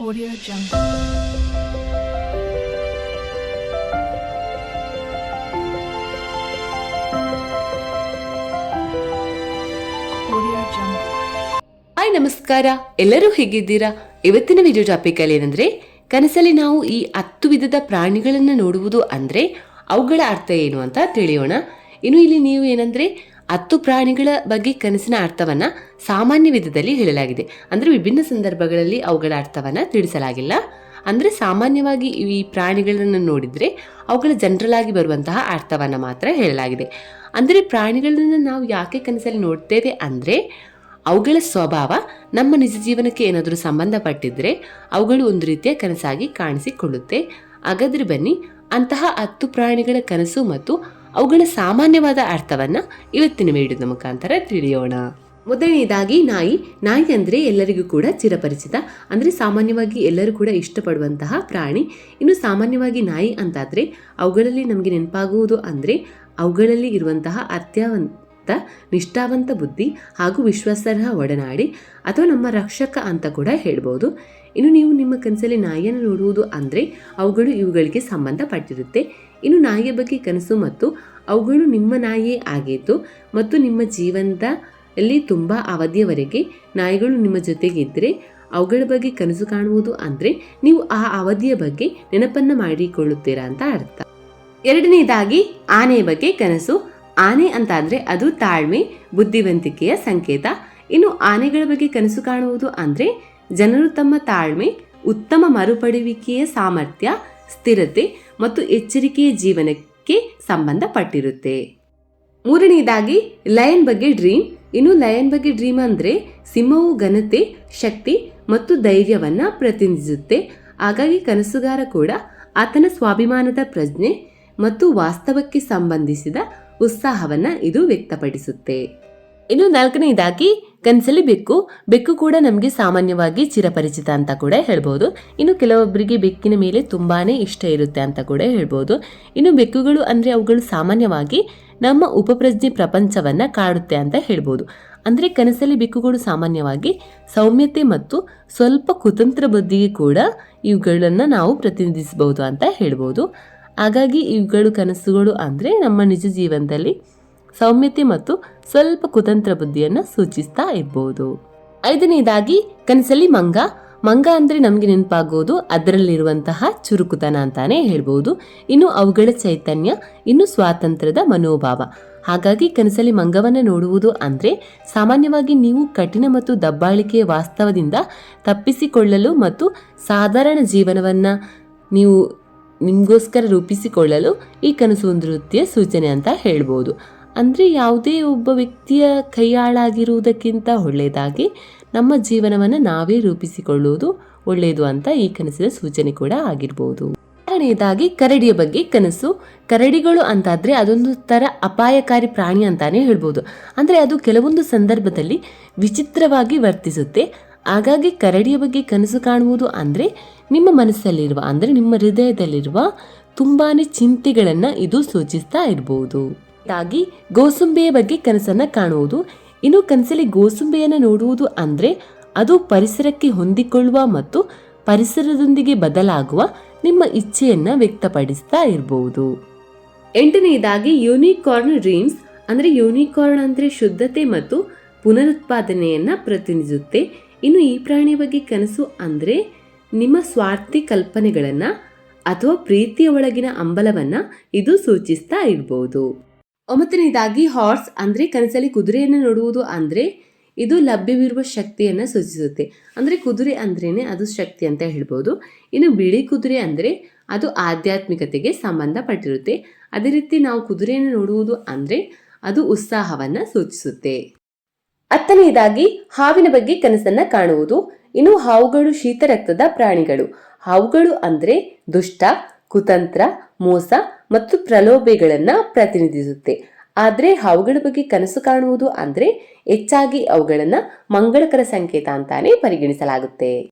Audio Jungle. Hi, ನಮಸ್ಕಾರ. ಎಲ್ಲರೂ ಹೇಗಿದ್ದೀರಾ? ಇವತ್ತಿನ ವಿಡಿಯೋ ಟಾಪಿಕ್ ಅಲ್ಲಿ ಏನಂದ್ರೆ, ಕನಸಲ್ಲಿ ನಾವು ಈ ಹತ್ತು ವಿಧದ ಪ್ರಾಣಿಗಳನ್ನು ನೋಡುವುದು ಅಂದ್ರೆ ಅವುಗಳ ಅರ್ಥ ಏನು ಅಂತ ತಿಳಿಯೋಣ. ಇನ್ನು ಇಲ್ಲಿ ನೀವು ಏನಂದ್ರೆ ಹತ್ತು ಪ್ರಾಣಿಗಳ ಬಗ್ಗೆ ಕನಸಿನ ಅರ್ಥವನ್ನ ಸಾಮಾನ್ಯ ವಿಧದಲ್ಲಿ ಹೇಳಲಾಗಿದೆ. ಅಂದ್ರೆ ವಿಭಿನ್ನ ಸಂದರ್ಭಗಳಲ್ಲಿ ಅವುಗಳ ಅರ್ಥವನ್ನ ತಿಳಿಸಲಾಗಿಲ್ಲ. ಅಂದ್ರೆ ಸಾಮಾನ್ಯವಾಗಿ ಈ ಪ್ರಾಣಿಗಳನ್ನು ನೋಡಿದ್ರೆ ಅವುಗಳ ಜನರಲ್ ಆಗಿ ಬರುವಂತಹ ಅರ್ಥವನ್ನ ಮಾತ್ರ ಹೇಳಲಾಗಿದೆ. ಅಂದ್ರೆ ಪ್ರಾಣಿಗಳನ್ನು ನಾವು ಯಾಕೆ ಕನಸಲ್ಲಿ ನೋಡ್ತೇವೆ ಅಂದ್ರೆ ಅವುಗಳ ಸ್ವಭಾವ ನಮ್ಮ ನಿಜ ಜೀವನಕ್ಕೆ ಏನಾದರೂ ಸಂಬಂಧಪಟ್ಟಿದ್ರೆ ಅವುಗಳು ಒಂದು ರೀತಿಯ ಕನಸಾಗಿ ಕಾಣಿಸಿಕೊಳ್ಳುತ್ತೆ. ಹಾಗಾದ್ರೆ ಬನ್ನಿ, ಅಂತಹ ಹತ್ತು ಪ್ರಾಣಿಗಳ ಕನಸು ಮತ್ತು ಅವುಗಳ ಸಾಮಾನ್ಯವಾದ ಅರ್ಥವನ್ನ ಇವತ್ತಿನ ವಿಡಿಯೋದ ಮುಖಾಂತರ ತಿಳಿಯೋಣ. ಮೊದಲನೇದಾಗಿ ನಾಯಿ ನಾಯಿ ಅಂದರೆ ಎಲ್ಲರಿಗೂ ಕೂಡ ಚಿರಪರಿಚಿತ, ಅಂದರೆ ಸಾಮಾನ್ಯವಾಗಿ ಎಲ್ಲರೂ ಕೂಡ ಇಷ್ಟಪಡುವಂತಹ ಪ್ರಾಣಿ. ಇನ್ನು ಸಾಮಾನ್ಯವಾಗಿ ನಾಯಿ ಅಂತಾದರೆ ಅವುಗಳಲ್ಲಿ ನಮಗೆ ನೆನಪಾಗುವುದು ಅಂದರೆ ಅವುಗಳಲ್ಲಿ ಇರುವಂತಹ ಅತ್ಯವಂತ ನಿಷ್ಠಾವಂತ ಬುದ್ಧಿ ಹಾಗೂ ವಿಶ್ವಾಸಾರ್ಹ ಒಡನಾಡಿ ಅಥವಾ ನಮ್ಮ ರಕ್ಷಕ ಅಂತ ಕೂಡ ಹೇಳ್ಬೋದು. ಇನ್ನು ನೀವು ನಿಮ್ಮ ಕನಸಲ್ಲಿ ನಾಯಿಯನ್ನು ನೋಡುವುದು ಅಂದರೆ ಅವುಗಳು ಇವುಗಳಿಗೆ ಸಂಬಂಧಪಟ್ಟಿರುತ್ತೆ. ಇನ್ನು ನಾಯಿಯ ಬಗ್ಗೆ ಕನಸು ಮತ್ತು ಅವುಗಳು ನಿಮ್ಮ ನಾಯಿಯೇ ಆಗಿದ್ದು ಮತ್ತು ನಿಮ್ಮ ಜೀವನದಲ್ಲಿ ತುಂಬ ಅವಧಿಯವರೆಗೆ ನಾಯಿಗಳು ನಿಮ್ಮ ಜೊತೆಗಿದ್ದರೆ ಅವುಗಳ ಬಗ್ಗೆ ಕನಸು ಕಾಣುವುದು ಅಂದರೆ ನೀವು ಆ ಅವಧಿಯ ಬಗ್ಗೆ ನೆನಪನ್ನು ಮಾಡಿಕೊಳ್ಳುತ್ತೀರಾ ಅಂತ ಅರ್ಥ. ಎರಡನೇದಾಗಿ ಆನೆಯ ಬಗ್ಗೆ ಕನಸು. ಆನೆ ಅಂತ ಅಂದ್ರೆ ಅದು ತಾಳ್ಮೆ, ಬುದ್ಧಿವಂತಿಕೆಯ ಸಂಕೇತ. ಇನ್ನು ಆನೆಗಳ ಬಗ್ಗೆ ಕನಸು ಕಾಣುವುದು ಅಂದ್ರೆ ಜನರು ತಮ್ಮ ತಾಳ್ಮೆ, ಉತ್ತಮ ಮರುಪಡುವಿಕೆಯ ಸಾಮರ್ಥ್ಯ, ಸ್ಥಿರತೆ ಮತ್ತು ಎಚ್ಚರಿಕೆಯ ಜೀವನಕ್ಕೆ ಸಂಬಂಧಪಟ್ಟಿರುತ್ತೆ. ಮೂರನೆಯದಾಗಿ ಲಯನ್ ಬಗ್ಗೆ ಡ್ರೀಮ್. ಇನ್ನು ಲಯನ್ ಬಗ್ಗೆ ಡ್ರೀಮ್ ಅಂದ್ರೆ ಸಿಂಹವು ಘನತೆ, ಶಕ್ತಿ ಮತ್ತು ಧೈರ್ಯವನ್ನು ಪ್ರತಿನಿಧಿಸುತ್ತೆ. ಹಾಗಾಗಿ ಕನಸುಗಾರ ಕೂಡ ಆತನ ಸ್ವಾಭಿಮಾನದ ಪ್ರಜ್ಞೆ ಮತ್ತು ವಾಸ್ತವಕ್ಕೆ ಸಂಬಂಧಿಸಿದ ಉತ್ಸಾಹವನ್ನ ಇದು ವ್ಯಕ್ತಪಡಿಸುತ್ತೆ. ಇನ್ನು ನಾಲ್ಕನೇದಾಗಿ ಕನ್ಸಲಿ ಬೆಕ್ಕು. ಬೆಕ್ಕು ಕೂಡ ನಮಗೆ ಸಾಮಾನ್ಯವಾಗಿ ಚಿರಪರಿಚಿತ ಅಂತ ಕೂಡ ಹೇಳ್ಬೋದು. ಇನ್ನು ಕೆಲವೊಬ್ಬರಿಗೆ ಬೆಕ್ಕಿನ ಮೇಲೆ ತುಂಬಾ ಇಷ್ಟ ಇರುತ್ತೆ ಅಂತ ಕೂಡ ಹೇಳ್ಬೋದು. ಇನ್ನು ಬೆಕ್ಕುಗಳು ಅಂದರೆ ಅವುಗಳು ಸಾಮಾನ್ಯವಾಗಿ ನಮ್ಮ ಉಪಪ್ರಜ್ಞೆ ಪ್ರಪಂಚವನ್ನು ಕಾಡುತ್ತೆ ಅಂತ ಹೇಳ್ಬೋದು. ಅಂದರೆ ಕನಸಲ್ಲಿ ಬೆಕ್ಕುಗಳು ಸಾಮಾನ್ಯವಾಗಿ ಸೌಮ್ಯತೆ ಮತ್ತು ಸ್ವಲ್ಪ ಕುತಂತ್ರ ಬುದ್ಧಿಗೆ ಕೂಡ ಇವುಗಳನ್ನು ನಾವು ಪ್ರತಿನಿಧಿಸಬಹುದು ಅಂತ ಹೇಳ್ಬೋದು. ಹಾಗಾಗಿ ಇವುಗಳು ಕನಸುಗಳು ಅಂದರೆ ನಮ್ಮ ನಿಜ ಜೀವನದಲ್ಲಿ ಸೌಮ್ಯತೆ ಮತ್ತು ಸ್ವಲ್ಪ ಕುತಂತ್ರ ಬುದ್ಧಿಯನ್ನು ಸೂಚಿಸ್ತಾ ಇರಬಹುದು ಐದನೇದಾಗಿ ಕನಸಲ್ಲಿ ಮಂಗ. ಮಂಗ ಅಂದರೆ ನಮಗೆ ನೆನಪಾಗುವುದು ಅದರಲ್ಲಿರುವಂತಹ ಚುರುಕುತನ ಅಂತಾನೆ ಹೇಳ್ಬೋದು. ಇನ್ನು ಅವುಗಳ ಚೈತನ್ಯ, ಇನ್ನು ಸ್ವಾತಂತ್ರ್ಯದ ಮನೋಭಾವ. ಹಾಗಾಗಿ ಕನಸಲ್ಲಿ ಮಂಗವನ್ನು ನೋಡುವುದು ಅಂದರೆ ಸಾಮಾನ್ಯವಾಗಿ ನೀವು ಕಠಿಣ ಮತ್ತು ದಬ್ಬಾಳಿಕೆಯ ವಾಸ್ತವದಿಂದ ತಪ್ಪಿಸಿಕೊಳ್ಳಲು ಮತ್ತು ಸಾಧಾರಣ ಜೀವನವನ್ನು ನೀವು ನಿಮಗೋಸ್ಕರ ರೂಪಿಸಿಕೊಳ್ಳಲು ಈ ಕನಸು ನೃತ್ಯ ಸೂಚನೆ ಅಂತ ಹೇಳ್ಬೋದು. ಅಂದರೆ ಯಾವುದೇ ಒಬ್ಬ ವ್ಯಕ್ತಿಯ ಕೈಯಾಳಾಗಿರುವುದಕ್ಕಿಂತ ಒಳ್ಳೆಯದಾಗಿ ನಮ್ಮ ಜೀವನವನ್ನು ನಾವೇ ರೂಪಿಸಿಕೊಳ್ಳುವುದು ಒಳ್ಳೆಯದು ಅಂತ ಈ ಕನಸಿನ ಸೂಚನೆ ಕೂಡ ಆಗಿರ್ಬೋದು. ಎರಡನೇದಾಗಿ ಕರಡಿಯ ಬಗ್ಗೆ ಕನಸು. ಕರಡಿಗಳು ಅಂತಾದರೆ ಅದೊಂದು ಥರ ಅಪಾಯಕಾರಿ ಪ್ರಾಣಿ ಅಂತಾನೆ ಹೇಳ್ಬೋದು. ಅಂದರೆ ಅದು ಕೆಲವೊಂದು ಸಂದರ್ಭದಲ್ಲಿ ವಿಚಿತ್ರವಾಗಿ ವರ್ತಿಸುತ್ತೆ. ಹಾಗಾಗಿ ಕರಡಿಯ ಬಗ್ಗೆ ಕನಸು ಕಾಣುವುದು ಅಂದರೆ ನಿಮ್ಮ ಮನಸ್ಸಲ್ಲಿರುವ, ಅಂದರೆ ನಿಮ್ಮ ಹೃದಯದಲ್ಲಿರುವ ತುಂಬಾ ಚಿಂತೆಗಳನ್ನು ಇದು ಸೂಚಿಸ್ತಾ ಇರಬಹುದು ಹಾಗಾಗಿ ಗೋಸುಂಬೆಯ ಬಗ್ಗೆ ಕನಸನ್ನು ಕಾಣುವುದು, ಇನ್ನು ಕನಸಲ್ಲಿ ಗೋಸುಂಬೆಯನ್ನು ನೋಡುವುದು ಅಂದರೆ ಅದು ಪರಿಸರಕ್ಕೆ ಹೊಂದಿಕೊಳ್ಳುವ ಮತ್ತು ಪರಿಸರದೊಂದಿಗೆ ಬದಲಾಗುವ ನಿಮ್ಮ ಇಚ್ಛೆಯನ್ನು ವ್ಯಕ್ತಪಡಿಸ್ತಾ ಇರಬಹುದು ಎಂಟನೆಯದಾಗಿ ಯೂನಿಕಾರ್ನ್ ಡ್ರೀಮ್ಸ್ ಅಂದ್ರೆ ಯೂನಿಕಾರ್ನ್ ಅಂದ್ರೆ ಶುದ್ಧತೆ ಮತ್ತು ಪುನರುತ್ಪಾದನೆಯನ್ನ ಪ್ರತಿನಿಧಿಸುತ್ತೆ. ಇನ್ನು ಈ ಪ್ರಾಣಿಯ ಬಗ್ಗೆ ಕನಸು ಅಂದರೆ ನಿಮ್ಮ ಸ್ವಾರ್ಥಿ ಕಲ್ಪನೆಗಳನ್ನು ಅಥವಾ ಪ್ರೀತಿಯ ಒಳಗಿನ ಅಂಬಲವನ್ನು ಇದು ಸೂಚಿಸ್ತಾ ಇರಬಹುದು ಒಂಬತ್ತನೇದಾಗಿ ಹಾರ್ಸ್ ಅಂದರೆ ಕನಸಲ್ಲಿ ಕುದುರೆಯನ್ನು ನೋಡುವುದು ಅಂದರೆ ಇದು ಲಭ್ಯವಿರುವ ಶಕ್ತಿಯನ್ನು ಸೂಚಿಸುತ್ತೆ. ಅಂದರೆ ಕುದುರೆ ಅಂದ್ರೇ ಅದು ಶಕ್ತಿ ಅಂತ ಹೇಳ್ಬೋದು. ಇನ್ನು ಬಿಳಿ ಕುದುರೆ ಅಂದರೆ ಅದು ಆಧ್ಯಾತ್ಮಿಕತೆಗೆ ಸಂಬಂಧಪಟ್ಟಿರುತ್ತೆ. ಅದೇ ರೀತಿ ನಾವು ಕುದುರೆಯನ್ನು ನೋಡುವುದು ಅಂದರೆ ಅದು ಉತ್ಸಾಹವನ್ನು ಸೂಚಿಸುತ್ತೆ. ಹತ್ತನೆಯದಾಗಿ ಹಾವಿನ ಬಗ್ಗೆ ಕನಸನ್ನ ಕಾಣುವುದು. ಇನ್ನು ಹಾವುಗಳು ಶೀತರಕ್ತದ ಪ್ರಾಣಿಗಳು. ಹಾವುಗಳು ಅಂದ್ರೆ ದುಷ್ಟ, ಕುತಂತ್ರ, ಮೋಸ ಮತ್ತು ಪ್ರಲೋಭೆಗಳನ್ನ ಪ್ರತಿನಿಧಿಸುತ್ತೆ. ಆದ್ರೆ ಹಾವುಗಳ ಬಗ್ಗೆ ಕನಸು ಕಾಣುವುದು ಅಂದ್ರೆ ಹೆಚ್ಚಾಗಿ ಅವುಗಳನ್ನ ಮಂಗಳಕರ ಸಂಕೇತ ಅಂತಾನೆ ಪರಿಗಣಿಸಲಾಗುತ್ತೆ.